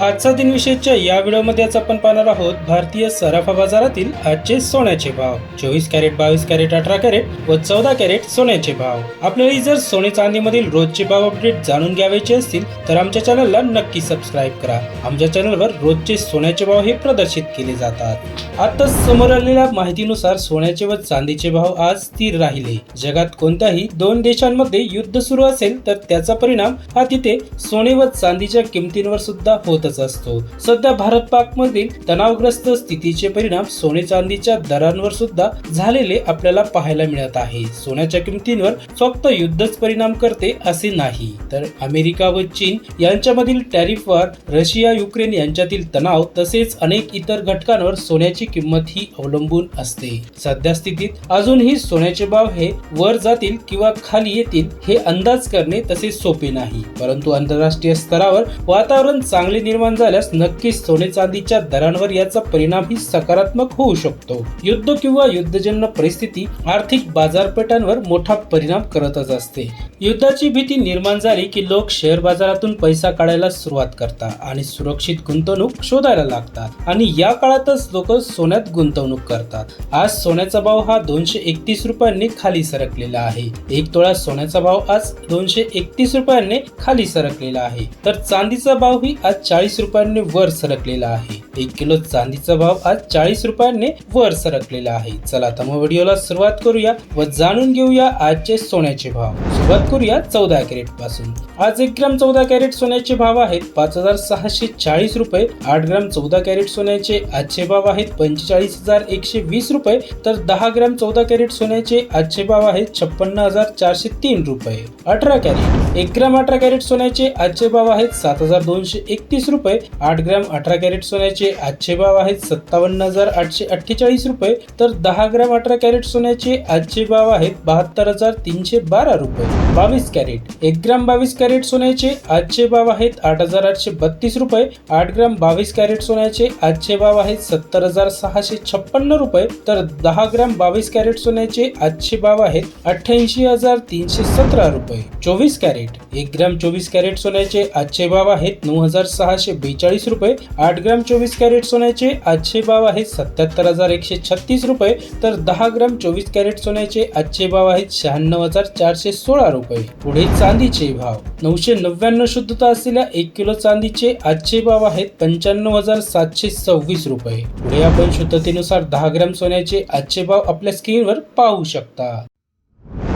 आजचा दिनविशेषच्या या व्हिडिओमध्ये आज आपण पाहणार आहोत भारतीय सराफा बाजारातील आजचे सोन्याचे भाव. चोवीस कॅरेट बावीस कॅरेट अठरा कॅरेट व चौदा कॅरेट सोन्याचे भाव. आपल्याला जर सोने चांदीमधील रोजचे भाव अपडेट जाणून घ्यावायचे असतील तर आमच्या चॅनलला नक्की सबस्क्राईब करा. आमच्या चॅनलवर रोजचे सोन्याचे भाव हे प्रदर्शित केले जातात. आता समोर आलेल्या माहितीनुसार सोन्याचे व चांदीचे भाव आज स्थिर राहिले. जगात कोणत्याही दोन देशांमध्ये युद्ध सुरू असेल तर त्याचा परिणाम हा तिथे सोने व चांदीच्या किमतींवर सुद्धा होत होतच असतो. सध्या भारत पाक मधील तणावग्रस्त स्थितीचे परिणाम सोने चांदीच्या दरांवर सुद्धा झालेले आपल्याला पाहायला मिळत आहे. सोन्याच्या किमतींवर फक्त युद्धच परिणाम करते असे नाही. तर अमेरिका व चीन यांच्यामधील टॅरिफवर रशिया युक्रेन यांच्यातील तणाव तसेच अनेक इतर घटकांवर सोन्याची किंमत ही अवलंबून असते. सध्या स्थितीत अजूनही सोन्याचे भाव हे वर जातील किंवा खाली येतील हे अंदाज करणे तसे सोपे नाही. परंतु आंतरराष्ट्रीय स्तरावर वातावरण चांगले निर्माण निर्माण झाल्यास नक्कीच सोने चांदीच्या दरांवर याचा परिणामही सकारात्मक होऊ शकतो. युद्ध किंवा युद्धजन्य परिस्थिती आर्थिक बाजारपेठांवर मोठा परिणाम करतच असते. युद्धाची भीती निर्माण झाली की लोक शेअर बाजारातून पैसा काढायला सुरुवात करतात आणि सुरक्षित गुंतवणूक शोधायला लागतात. आणि या काळातच लोक सोन्यात गुंतवणूक करतात. आज सोन्याचा भाव हा दोनशे एकतीस रुपयांनी खाली सरकलेला आहे. एक तोळा सोन्याचा भाव आज दोनशे एकतीस रुपयांनी खाली सरकलेला आहे. तर चांदीचा भाव ही आज चाळीस रुपयांनी वर सरकलेला आहे. एक किलो चांदीचा भाव आज चाळीस रुपयांनी वर सरकलेला आहे. चला तर मग व्हिडिओला सुरुवात करूया व जाणून घेऊया आजचे सोन्याचे भाव. सुरुवात करूया चौदा कॅरेटपासून. आज एक ग्राम चौदा कॅरेट सोन्याचे भाव आहेत पाच हजार सहाशे चाळीस रुपये. आठ ग्राम चौदा कॅरेट सोन्याचे आजचे भाव आहेत पंचेचाळीस हजार एकशे वीस रुपये. तर दहा ग्राम चौदा कॅरेट सोन्याचे आजचे भाव आहेत छप्पन्न हजार चारशे तीन रुपये. अठरा कॅरेट. एक ग्राम अठरा कॅरेट सोन्याचे आजचे भाव आहेत सात हजार दोनशे एकतीस रुपये आठ ग्रॅम अठरा कॅरेट सोन्याचे आजचे भाव आहेत सत्तावन्न हजार आठशे अठ्ठेचाळीस रुपये. तर दहा ग्राम अठरा कॅरेट सोन्याचे आजचे भाव आहेत बहात्तर हजार तीनशे बारा रुपये. बावीस कॅरेट एक ग्राम बावीस कॅरेट सोन्याचे आजचे भाव आहेत आठ हजार आठशे बत्तीस रुपये. आठ ग्राम बावीस कॅरेट सोन्याचे आजचे भाव आहेत सत्तर हजार सहाशे छप्पन्न रुपये. तर दहा ग्राम बावीस कॅरेट सोन्याचे आजचे भाव आहेत अठ्ठ्याऐंशी हजार तीनशे सतरा रुपये. चोवीस कॅरेट एक ग्राम चोवीस कॅरेट सोन्याचे आजचे भाव आहेत नऊ हजार सहाशे बेचाळीस रुपये आठ ग्राम चोवीस कॅरेट सोन्याचे आजचे भाव आहेत सत्याहत्तर हजार एकशे छत्तीस रुपये तर दहा ग्राम चोवीस कॅरेट सोन्याचे आजचे भाव आहेत शहाण्णव हजार चारशे सोळा रुपये. पुढे चांदीचे भाव. नऊशे नव्याण्णव शुद्धता असलेल्या एक किलो चांदीचे आजचे भाव आहेत पंच्याण्णव हजार सातशे सव्वीस रुपये. पुढे आपण शुद्धतेनुसार दहा ग्राम सोन्याचे आजचे भाव आपल्या स्क्रीनवर पाहू शकता.